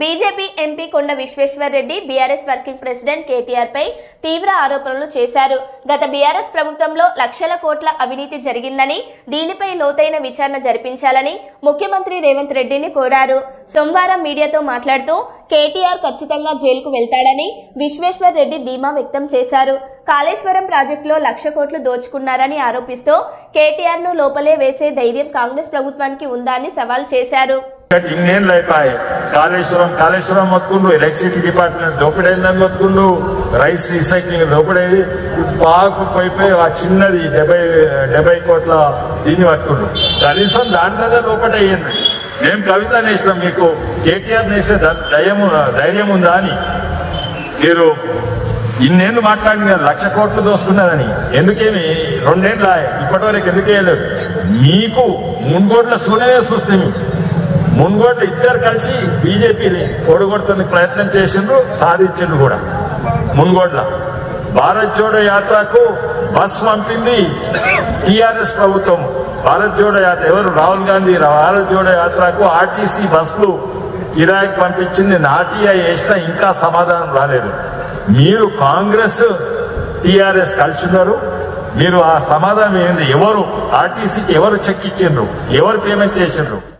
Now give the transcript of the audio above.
BJP MP Konda Vishweshwar Reddy BRS working president KTR పై తీవ్ర ఆరోపణలు చేశారు. గత బీఆర్ఎస్ ప్రభుత్వంలో లక్షల కోట్ల అవినీతి జరిగిందని దీనిపై లోతైన విచారణ జరిపించాలని ముఖ్యమంత్రి రేవంత్ రెడ్డిని కోరారు. సోమవారం మీడియాతో మాట్లాడుతూ కేటీఆర్ ఖచ్చితంగా జైలుకు వెళ్తాడని విశ్వేశ్వర్ రెడ్డి ధీమా వ్యక్తం చేశారు. కాళేశ్వరం ప్రాజెక్టులో లక్ష కోట్లు దోచుకున్నారని ఆరోపిస్తూ కేటీఆర్ను లోపలే వేసే ధైర్యం కాంగ్రెస్ ప్రభుత్వానికి ఉందా అని సవాల్ చేశారు. ಇನ್ನೇನ್ ಲೈಪಾಯ್ ಕಾಲೇಶ್ವರಂ ಕಾಲೇಶ್ವರಂ మొత్తుకుండు ఎలక్ట్రిసిటీ డిపార్ట్మెంట్ దోపిడైందని మొత్తుకుండు రైస్ రీసైక్లింగ్ దోపిడైంది బాగా పోయిపోయి ఆ చిన్నది డెబ్బై డెబ్బై కోట్ల దీన్ని పట్టుకుండు కనీసం దాంట్లోనే లోపల అయ్యింది మేము కవిత నేసినాం మీకు కేటీఆర్ నేసే ధైర్యం ధైర్యం ఉందా అని మీరు ఇన్నేళ్ళు మాట్లాడింది కదా లక్ష కోట్లు దోస్తున్నదని ఎందుకేమి రెండేళ్ళ ఇప్పటివరకు ఎందుకు వేయలేదు మీకు మున్గోట్ల సూననే చూస్తే మున్గోట్లు ఇద్దరు కలిసి బీజేపీని ఓడగొడుతున్న ప్రయత్నం చేసిండ్రు సాధించిండ్రు కూడా. మున్గోడ్ల. భారత్ జోడో యాత్రకు బస్ పంపింది టిఆర్ఎస్ ప్రభుత్వం. భారత్ జోడో యాత్ర ఎవరు? రాహుల్ గాంధీ భారత్ జోడో యాత్రకు ఆర్టీసీ బస్సులు కిరాయికి పంపించింది. నాటిఐ వేసినా ఇంకా సమాధానం రాలేదు. మీరు కాంగ్రెస్ టిఆర్ఎస్ కలిసి ఉన్నారు మీరు ఆ సమాధానం ఏంది? ఎవరు? ఆర్టీసీకి ఎవరు చెక్ ఇచ్చిండ్రు? ఎవరు పేమెంట్ చేసిండ్రు?